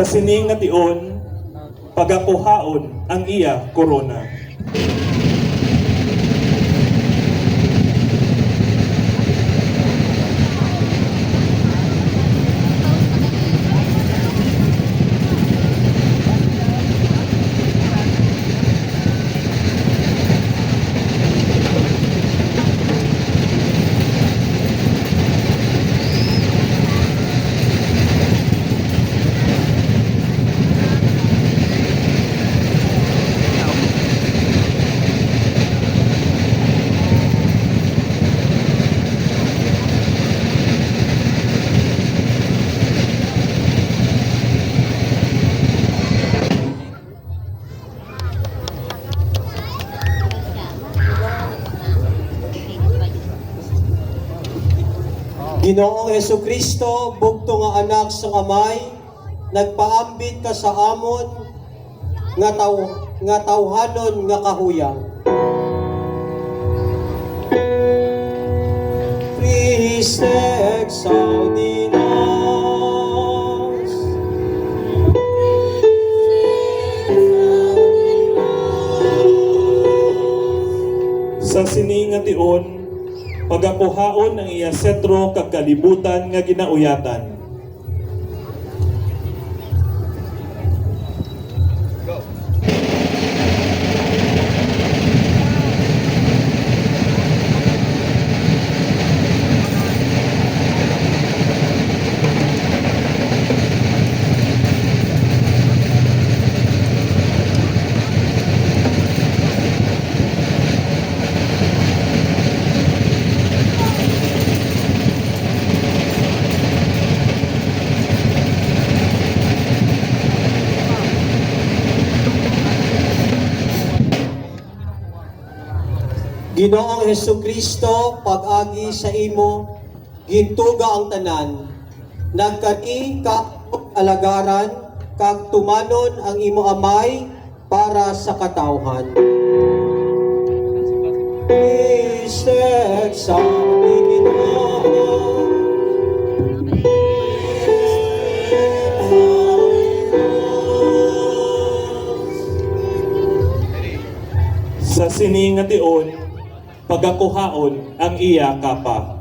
Sa sining nga tion, pagapuhaon ang iya korona. Ginoong Heso Kristo, bugto nga anak sa amay, nagpaambit ka sa amon nga taw nga tawhanon nga kahuyang. Christe exaudinas. Sa sining nga tion, pagapuhaon ang iya setro kag kalibutan nga ginauyatan. Ginoong Heso Kristo, pag-agi sa imo, gintuga ang tanan, nagkati ka alagaran, kag tumanon ang imo amay para sa katawhan. Sa sining nga tion, pagakuhaon ang iya kapa.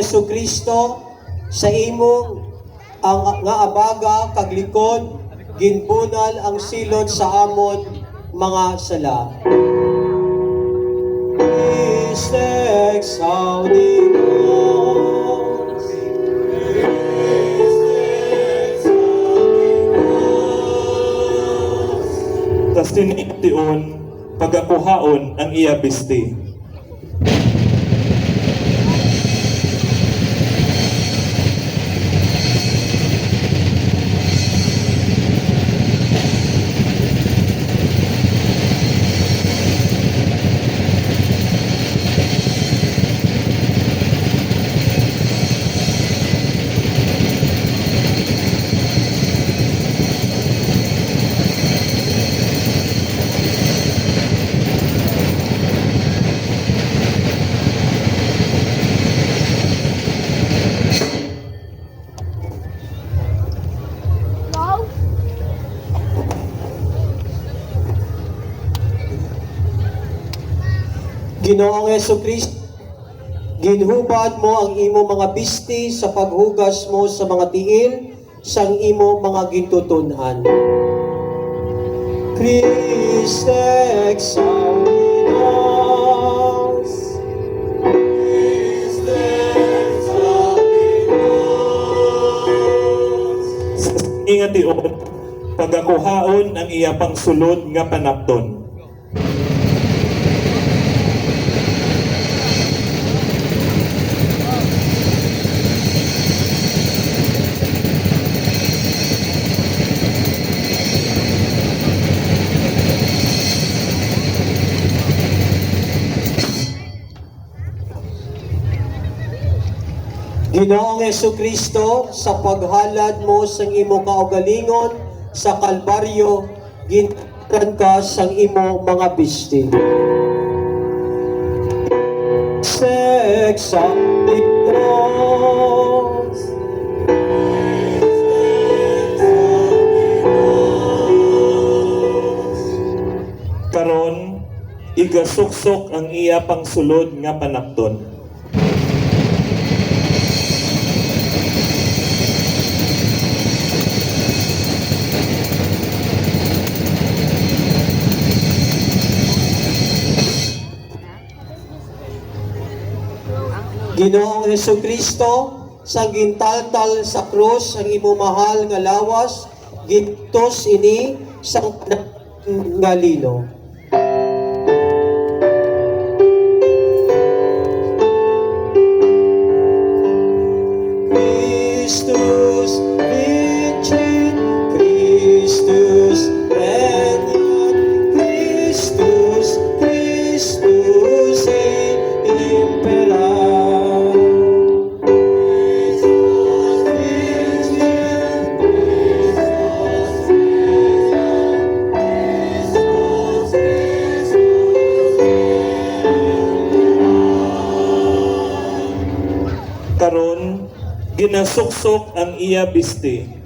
Heso Kristo, sa imong ang nga abaga kag likod ginbunal ang silot sa amon mga sala. Exaudimus. Sa sining nga tion, pagakuhaon ang iya biste. Ginoong Heso Kristo, ginhubad mo ang imo mga bisti sa paghugas mo sa mga tiil sang imo mga gintutunan. Christe examinas. Christe Ingat tiyon, pagakuhaon ang iya pang sulod nga panapton. Ginoong Yesu Kristo, sa paghalad mo sang imo kaugalingon sa Kalbaryo, gintan ka sang imo mga bisti. Sex Karon, igasuksok ang iya pang sulod nga panapton. Ginoong Yesu Kristo, sa gintaltal sa krus ang imo mahal nga lawas, gintos ini sang nga lino. Christus Karon, ginasuksok ang iya bisti.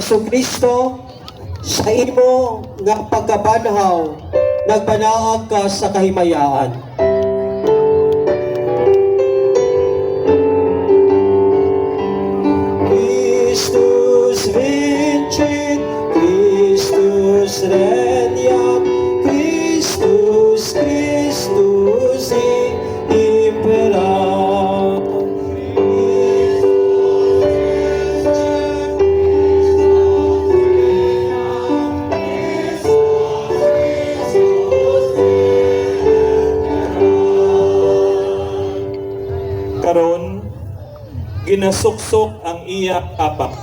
Yesu Kristo, sa imo nga pagkabanhaw, nagbanaag ka sa kahimayaan. Ginasuksok ang iya apak.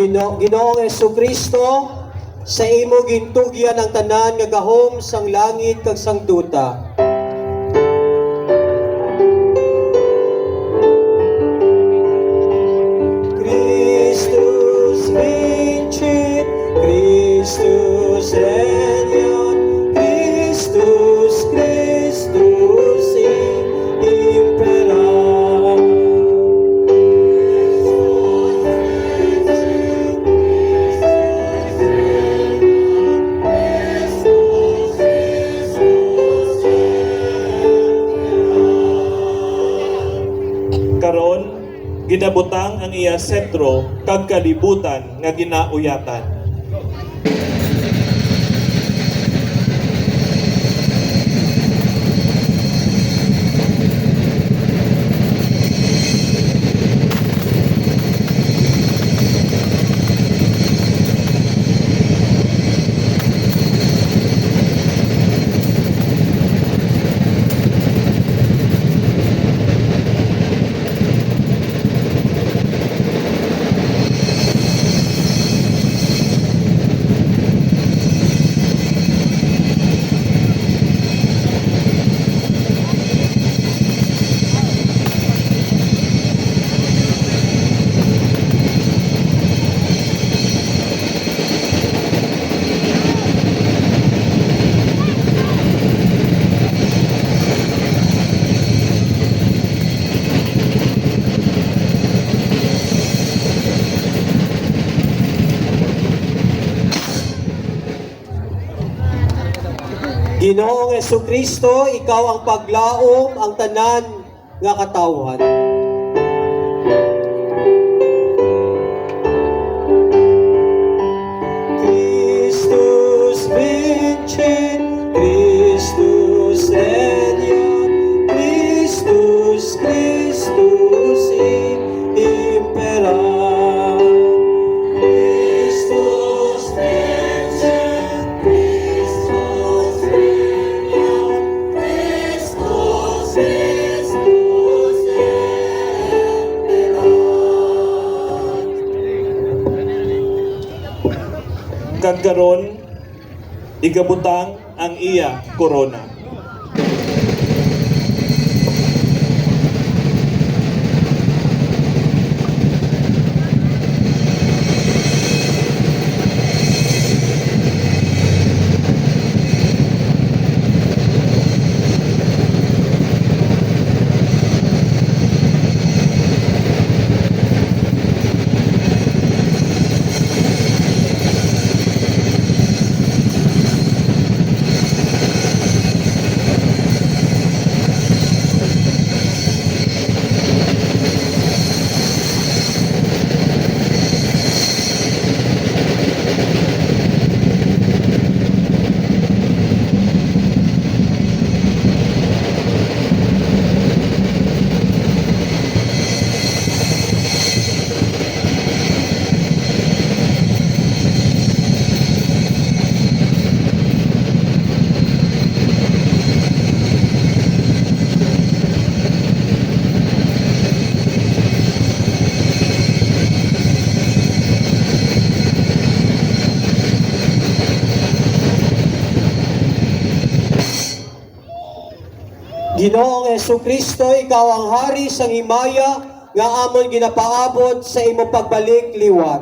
Gino, Ginoong Yesu Kristo, sa imo gintugyan ang tanan nga gahom sang langit kag sang kalibutan nga ginauyatan. Ginoong Yesu Kristo, ikaw ang paglaom ang tanan nga katawhan. Kag karon igabutang ang iya korona. Ginoong Yesu Kristo, ikaw ang hari sang himaya nga amon ginapaabot sa imo pagbalik liwat.